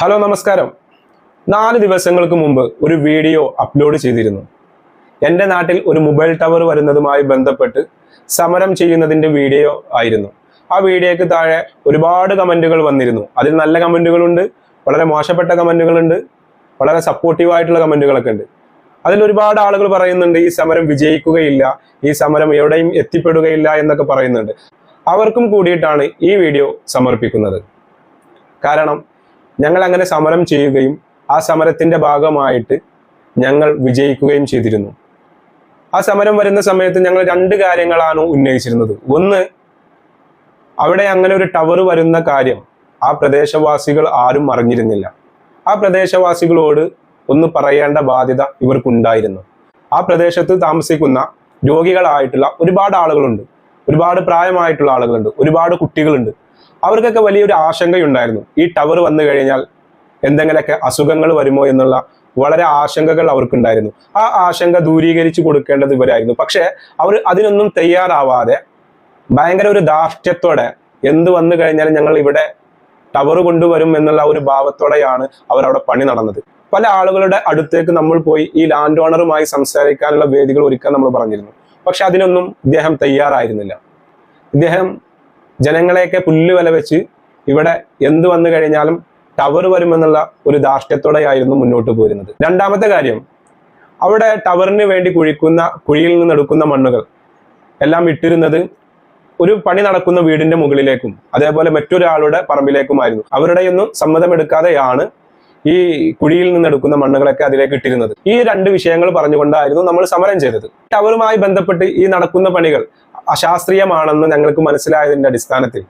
Hello നമസ്കാരം. നാല് ദിവസങ്ങൾക്ക് മുമ്പ് ഒരു വീഡിയോ അപ്ലോഡ് ചെയ്തിരുന്നു. എന്റെ നാട്ടിൽ ഒരു മൊബൈൽ ടവർ വരുന്നതുമായി ബന്ധപ്പെട്ട് സമരം ചെയ്യുന്നതിന്റെ വീഡിയോ ആയിരുന്നു. ആ വീഡിയോയ്ക്ക് താഴെ ഒരുപാട് കമന്റുകൾ വന്നിരുന്നു. അതിൽ നല്ല കമന്റുകളുണ്ട് വളരെ മോശപ്പെട്ട കമന്റുകളുണ്ട് വളരെ സപ്പോർട്ടീവ് ആയിട്ടുള്ള കമന്റുകളൊക്കെ ഉണ്ട്. അതിൽ ഒരുപാട് ആളുകൾ പറയുന്നുണ്ട് ഈ സമരം വിജയിക്കുകയില്ല ഈ സമരം എവിടെയും എത്തിപ്പെടുകയില്ല എന്നൊക്കെ പറയുന്നുണ്ട്. അവർക്കും കൂടിയിട്ടാണ് ഈ വീഡിയോ സമർപ്പിക്കുന്നത്. കാരണം ഞങ്ങൾ അങ്ങനെ സമരം ചെയ്യുകയും ആ സമരത്തിന്റെ ഭാഗമായിട്ട് ഞങ്ങൾ വിജയിക്കുകയും ചെയ്തിരുന്നു. ആ സമരം വരുന്ന സമയത്ത് ഞങ്ങൾ രണ്ട് കാര്യങ്ങളാണ് ഉന്നയിച്ചിരുന്നത്. ഒന്ന് അവിടെ അങ്ങനെ ഒരു ടവർ വരുന്ന കാര്യം ആ പ്രദേശവാസികൾ ആരും അറിഞ്ഞിരുന്നില്ല. ആ പ്രദേശവാസികളോട് ഒന്ന് പറയേണ്ട ബാധ്യത ഇവർക്കുണ്ടായിരുന്നു. ആ പ്രദേശത്ത് താമസിക്കുന്ന രോഗികളായിട്ടുള്ള ഒരുപാട് ആളുകളുണ്ട്. ഒരുപാട് പ്രായമായിട്ടുള്ള ആളുകളുണ്ട്. ഒരുപാട് കുട്ടികളുണ്ട്. അവർക്കൊക്കെ വലിയൊരു ആശങ്കയുണ്ടായിരുന്നു. ഈ ടവർ വന്നു കഴിഞ്ഞാൽ എന്തെങ്കിലുമൊക്കെ അസുഖങ്ങൾ വരുമോ എന്നുള്ള വളരെ ആശങ്കകൾ അവർക്കുണ്ടായിരുന്നു. ആ ആശങ്ക ദൂരീകരിച്ചു കൊടുക്കേണ്ടത് ഇവരായിരുന്നു. പക്ഷേ അവർ അതിനൊന്നും തയ്യാറാവാതെ ഭയങ്കര ഒരു ധാർഷ്ട്യത്തോടെ എന്ത് വന്നു കഴിഞ്ഞാലും ഞങ്ങൾ ഇവിടെ ടവർ കൊണ്ടുവരും എന്നുള്ള ഒരു ഭാവത്തോടെയാണ് അവർ അവിടെ പണി നടന്നത്. പല ആളുകളുടെ അടുത്തേക്ക് നമ്മൾ പോയി ഈ ലാൻഡ് ഓണറുമായി സംസാരിക്കാനുള്ള വേദികൾ ഒരുക്കാൻ നമ്മൾ പറഞ്ഞിരുന്നു. പക്ഷെ അതിനൊന്നും ഇദ്ദേഹം തയ്യാറായിരുന്നില്ല. ഇദ്ദേഹം ജനങ്ങളെയൊക്കെ പുല്ല് വില വെച്ച് ഇവിടെ എന്ത് വന്നു കഴിഞ്ഞാലും ടവർ വരുമെന്നുള്ള ഒരു ധാർഷ്ട്യത്തോടെയായിരുന്നു മുന്നോട്ട് പോരുന്നത്. രണ്ടാമത്തെ കാര്യം അവിടെ ടവറിന് വേണ്ടി കുഴിക്കുന്ന കുഴിയിൽ നിന്ന് എടുക്കുന്ന മണ്ണുകൾ എല്ലാം ഇട്ടിരുന്നത് ഒരു പണി നടക്കുന്ന വീടിന്റെ മുകളിലേക്കും അതേപോലെ മറ്റൊരാളുടെ പറമ്പിലേക്കുമായിരുന്നു. അവരുടെയൊന്നും സമ്മതമെടുക്കാതെയാണ് ഈ കുഴിയിൽ നിന്ന് എടുക്കുന്ന മണ്ണുകളൊക്കെ അതിലേക്ക് ഇട്ടിരുന്നത്. ഈ രണ്ട് വിഷയങ്ങൾ പറഞ്ഞുകൊണ്ടായിരുന്നു നമ്മൾ സമരം ചെയ്തത്. ടവറുമായി ബന്ധപ്പെട്ട് ഈ നടക്കുന്ന പണികൾ അശാസ്ത്രീയമാണെന്ന് ഞങ്ങൾക്ക് മനസ്സിലായതിന്റെ അടിസ്ഥാനത്തിൽ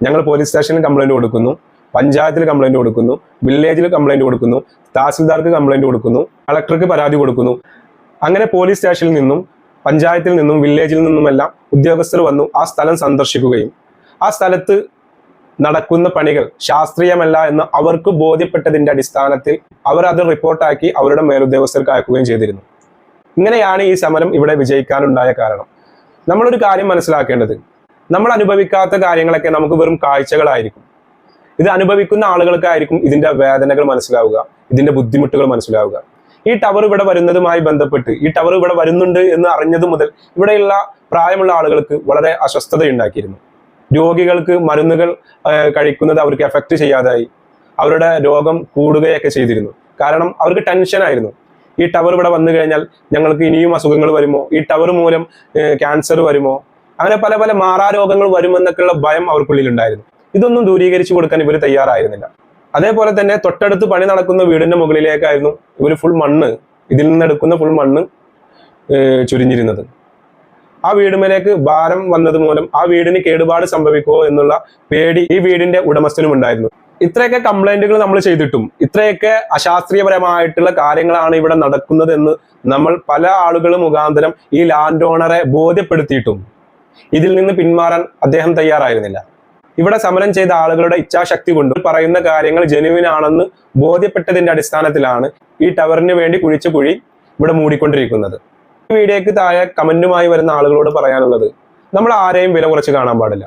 ഞങ്ങൾ പോലീസ് സ്റ്റേഷനിൽ കംപ്ലൈന്റ് കൊടുക്കുന്നു പഞ്ചായത്തിൽ കംപ്ലൈന്റ് കൊടുക്കുന്നു വില്ലേജിൽ കംപ്ലൈന്റ് കൊടുക്കുന്നു തഹസിൽദാർക്ക് കംപ്ലൈന്റ് കൊടുക്കുന്നു കളക്ടർക്ക് പരാതി കൊടുക്കുന്നു. അങ്ങനെ പോലീസ് സ്റ്റേഷനിൽ നിന്നും പഞ്ചായത്തിൽ നിന്നും വില്ലേജിൽ നിന്നുമെല്ലാം ഉദ്യോഗസ്ഥർ വന്നു ആ സ്ഥലം സന്ദർശിക്കുകയും ആ സ്ഥലത്ത് നടക്കുന്ന പണികൾ ശാസ്ത്രീയമല്ല എന്ന് അവർക്ക് ബോധ്യപ്പെട്ടതിന്റെ അടിസ്ഥാനത്തിൽ അവർ അത് റിപ്പോർട്ടാക്കി അവരുടെ മേലുദ്യോഗസ്ഥർക്ക് അയക്കുകയും ചെയ്തിരുന്നു. ഇങ്ങനെയാണ് ഈ സമരം ഇവിടെ വിജയിക്കാനുണ്ടായ കാരണം. നമ്മളൊരു കാര്യം മനസ്സിലാക്കേണ്ടത്. നമ്മൾ അനുഭവിക്കാത്ത കാര്യങ്ങളൊക്കെ നമുക്ക് വെറും കാഴ്ചകളായിരിക്കും. ഇത് അനുഭവിക്കുന്ന ആളുകൾക്കായിരിക്കും ഇതിന്റെ വേദനകൾ മനസ്സിലാവുക ഇതിന്റെ ബുദ്ധിമുട്ടുകൾ മനസ്സിലാവുക. ഈ ടവർ ഇവിടെ വരുന്നതുമായി ബന്ധപ്പെട്ട് ഈ ടവർ ഇവിടെ വരുന്നുണ്ട് എന്ന് അറിഞ്ഞതു മുതൽ ഇവിടെയുള്ള പ്രായമുള്ള ആളുകൾക്ക് വളരെ അസ്വസ്ഥതയുണ്ടാക്കിയിരുന്നു. രോഗികൾക്ക് മരുന്നുകൾ കഴിക്കുന്നത് അവർക്ക് എഫക്റ്റ് ചെയ്യാതായി. അവരുടെ രോഗം കൂടുകയൊക്കെ ചെയ്തിരുന്നു. കാരണം അവർക്ക് ടെൻഷനായിരുന്നു ഈ ടവർ ഇവിടെ വന്നു കഴിഞ്ഞാൽ ഞങ്ങൾക്ക് ഇനിയും അസുഖങ്ങൾ വരുമോ? ഈ ടവർ മൂലം ക്യാൻസർ വരുമോ? അങ്ങനെ പല പല മാറാരോഗങ്ങൾ വരുമെന്നൊക്കെയുള്ള ഭയം അവർക്കുള്ളിൽ ഉണ്ടായിരുന്നു. ഇതൊന്നും ദൂരീകരിച്ചു കൊടുക്കാൻ ഇവർ തയ്യാറായിരുന്നില്ല. അതേപോലെ തന്നെ തൊട്ടടുത്ത് പണി നടക്കുന്ന വീടിന്റെ മുകളിലേക്കായിരുന്നു ഇവർ ഫുൾ മണ്ണ് ഇതിൽ നിന്ന് എടുക്കുന്ന ഫുൾ മണ്ണ് ചുരിഞ്ഞിരുന്നത്. ആ വീടുമേലേക്ക് ഭാരം വന്നത് മൂലം ആ വീടിന് കേടുപാട് സംഭവിക്കുമോ എന്നുള്ള പേടി ഈ വീടിന്റെ ഉടമസ്ഥനും ഉണ്ടായിരുന്നു. ഇത്രയൊക്കെ കംപ്ലൈന്റുകൾ നമ്മൾ ചെയ്തിട്ടും ഇത്രയൊക്കെ അശാസ്ത്രീയപരമായിട്ടുള്ള കാര്യങ്ങളാണ് ഇവിടെ നടക്കുന്നത് എന്ന് നമ്മൾ പല ആളുകൾ മുഖാന്തരം ഈ ലാൻഡ് ഓണറെ ബോധ്യപ്പെടുത്തിയിട്ടും ഇതിൽ നിന്ന് പിന്മാറാൻ അദ്ദേഹം തയ്യാറായിരുന്നില്ല. ഇവിടെ സമരം ചെയ്ത ആളുകളുടെ ഇച്ഛാശക്തി കൊണ്ട് പറയുന്ന കാര്യങ്ങൾ ജെനുവിൻ ആണെന്ന് ബോധ്യപ്പെട്ടതിന്റെ അടിസ്ഥാനത്തിലാണ് ഈ ടവറിന് വേണ്ടി കുഴിച്ച കുഴി ഇവിടെ മൂടിക്കൊണ്ടിരിക്കുന്നത്. ഈ വീഡിയോക്ക് താഴെ കമന്റുമായി വരുന്ന ആളുകളോട് പറയാനുള്ളത് നമ്മൾ ആരെയും വില കുറച്ച് കാണാൻ പാടില്ല.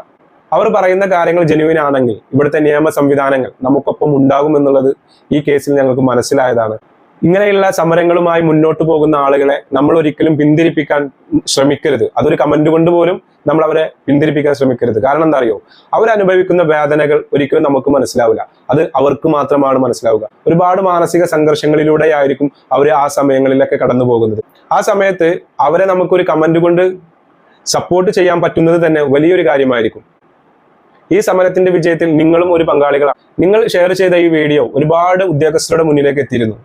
അവർ പറയുന്ന കാര്യങ്ങൾ ജെനുവിൻ ആണെങ്കിൽ ഇവിടുത്തെ നിയമ സംവിധാനങ്ങൾ നമുക്കൊപ്പം ഉണ്ടാകുമെന്നുള്ളത് ഈ കേസിൽ ഞങ്ങൾക്ക് മനസ്സിലായതാണ്. ഇങ്ങനെയുള്ള സമരങ്ങളുമായി മുന്നോട്ട് പോകുന്ന ആളുകളെ നമ്മൾ ഒരിക്കലും പിന്തിരിപ്പിക്കാൻ ശ്രമിക്കരുത്. അതൊരു കമന്റ് കൊണ്ട് പോലും നമ്മൾ അവരെ പിന്തിരിപ്പിക്കാൻ ശ്രമിക്കരുത്. കാരണം എന്താ അറിയോ? അവരനുഭവിക്കുന്ന വേദനകൾ ഒരിക്കലും നമുക്ക് മനസ്സിലാവില്ല. അത് അവർക്ക് മാത്രമാണ് മനസ്സിലാവുക. ഒരുപാട് മാനസിക സംഘർഷങ്ങളിലൂടെ ആയിരിക്കും അവർ ആ സമയങ്ങളിലൊക്കെ കടന്നു പോകുന്നത്. ആ സമയത്ത് അവരെ നമുക്കൊരു കമന്റ് കൊണ്ട് സപ്പോർട്ട് ചെയ്യാൻ പറ്റുന്നത് തന്നെ വലിയൊരു കാര്യമായിരിക്കും. ഈ സമരത്തിന്റെ വിജയത്തിൽ നിങ്ങളും ഒരു പങ്കാളികളാണ് നിങ്ങൾ ഷെയർ ചെയ്ത ഈ വീഡിയോ ഒരുപാട് ഉദ്യോഗസ്ഥരുടെ മുന്നിലേക്ക് എത്തിയിരുന്നു.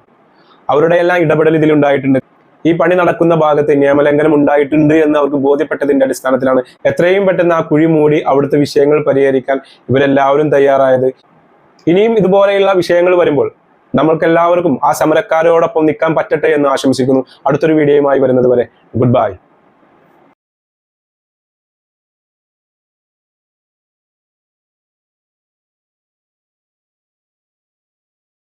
അവരുടെ എല്ലാം ഇടപെടൽ ഇതിലുണ്ടായിട്ടുണ്ട്. ഈ പണി നടക്കുന്ന ഭാഗത്ത് നിയമലംഘനം ഉണ്ടായിട്ടുണ്ട് എന്ന് അവർക്ക് ബോധ്യപ്പെട്ടതിന്റെ അടിസ്ഥാനത്തിലാണ്. എത്രയും പെട്ടെന്ന് ആ കുഴി മൂടി അവിടുത്തെ വിഷയങ്ങൾ പരിഹരിക്കാൻ ഇവരെല്ലാവരും തയ്യാറായത്. ഇനിയും ഇതുപോലെയുള്ള വിഷയങ്ങൾ വരുമ്പോൾ നമ്മൾക്ക് എല്ലാവർക്കും ആ സമരക്കാരോടൊപ്പം നിൽക്കാൻ പറ്റട്ടെ എന്ന് ആശംസിക്കുന്നു. അടുത്തൊരു വീഡിയോയുമായി വരുന്നത് വരെ ഗുഡ് ബൈ